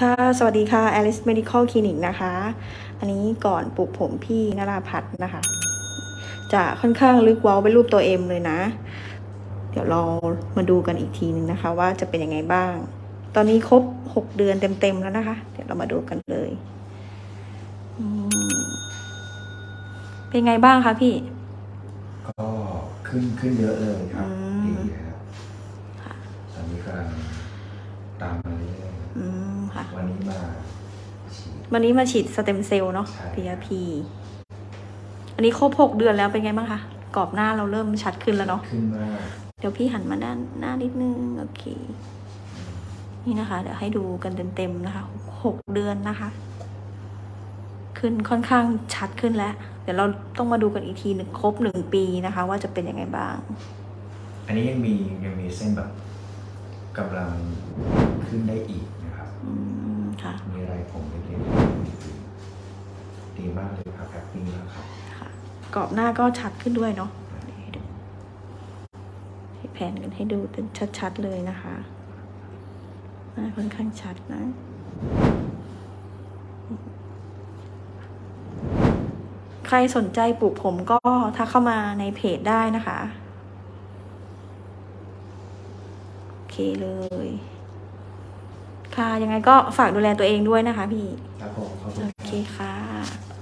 ค่ะ สวัสดีค่ะ Alice Medical Clinic นะคะ อันนี้ก่อนปลูกผมพี่นราพัฒน์นะคะ จะค่อนข้างลึกเว้าเป็นรูปตัวเอ็มเลยนะ เดี๋ยวเรามาดูกันอีกทีนึงนะคะ ว่าจะเป็นยังไงบ้าง ตอนนี้ครบ6เดือนเต็มๆแล้วนะคะ เดี๋ยวเรามาดูกันเลยอืมเป็นไงบ้างคะพี่ ก็ขึ้นขึ้นเยอะเลยครับอืมดีครับตอนนี้กำลัง ตามมาเรื่อยอืมค่ะๆวันนี้มาฉีด วันนี้มาฉีดสเต็มเซลล์เนาะ ใช่ PRP อันนี้ครบ6เดือนแล้วเป็นไงบ้างคะ กรอบหน้าเราเริ่มชัดขึ้นแล้วเนาะ ขึ้นมากเดี๋ยวพี่หันมาด้านหน้านิดนึง โอเค นี่นะคะ เดี๋ยวให้ดูกันเต็มๆนะคะหกเดือนนะคะ ขึ้นค่อนข้างชัดขึ้นแล้ว เดี๋ยวเราต้องมาดูกันอีกทีหนึ่งครบหนึ่งปีนะคะ ว่าจะเป็นยังไงบ้าง อันนี้ยังมียังมีเส้นแบบ กำลังขึ้นได้อีกนะครับอืมค่ะ มีอะไรผมเล็กๆดีมากเลยครับแฮปปี้มากครับ ค่ะกรอบหน้าก็ชัดขึ้นด้วยเนาะให้ดูให้แผนกันให้ดูเป็นชัดๆเลยนะคะหน้าค่อนข้างชัดนะใครสนใจปลูกผมก็ทักเข้ามาในเพจได้นะคะ โอ เคเลย ค่ะ ยังไงก็ฝากดูแลตัวเองด้วยนะคะพี่ ครับผมขอบคุณโอคเครับค่ะ